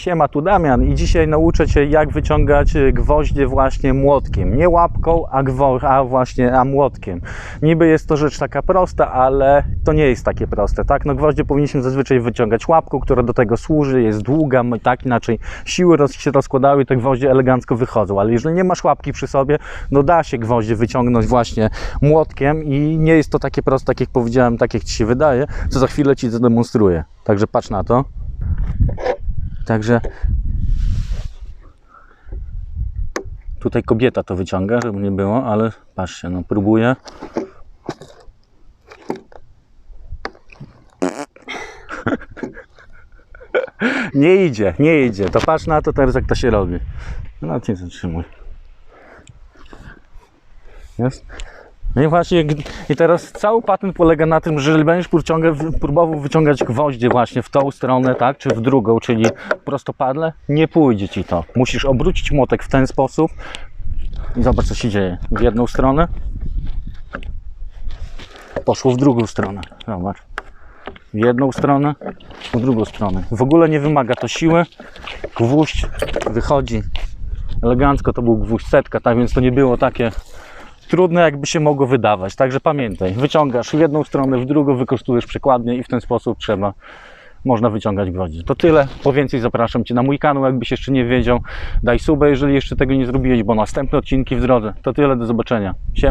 Siema, tu Damian i dzisiaj nauczę Cię jak wyciągać y, gwoździe właśnie młotkiem. Nie łapką, a, gwo- a właśnie a młotkiem. Niby jest to rzecz taka prosta, ale to nie jest takie proste, tak? No gwoździe powinniśmy zazwyczaj wyciągać łapką, która do tego służy, jest długa, tak inaczej siły roz, się rozkładały i te gwoździe elegancko wychodzą, ale jeżeli nie masz łapki przy sobie, no da się gwoździe wyciągnąć właśnie młotkiem i nie jest to takie proste, tak jak powiedziałem, tak jak Ci się wydaje, co za chwilę Ci zademonstruję. Także patrz na to. Także tutaj kobieta to wyciąga, żeby nie było, ale patrzcie, no próbuję. Nie idzie, nie idzie. To patrz na to teraz jak to się robi. No nie zatrzymuj. Jest? No i właśnie, i teraz cały patent polega na tym, że jeżeli będziesz próbował wyciągać gwoździe właśnie w tą stronę, tak, czy w drugą, czyli prostopadle, nie pójdzie ci to. Musisz obrócić młotek w ten sposób i zobacz co się dzieje. W jedną stronę, poszło w drugą stronę. Zobacz. W jedną stronę, w drugą stronę. W ogóle nie wymaga to siły. Gwóźdź wychodzi elegancko, to był gwóźdź setka, tak więc to nie było takie trudne, jakby się mogło wydawać. Także pamiętaj, wyciągasz w jedną stronę, w drugą, wykorzystujesz przekładnię i w ten sposób trzeba, można wyciągać gwoździe. To tyle. Po więcej zapraszam Cię na mój kanał, jakbyś jeszcze nie wiedział. Daj suba, jeżeli jeszcze tego nie zrobiłeś, bo następne odcinki w drodze. To tyle, do zobaczenia. Siem.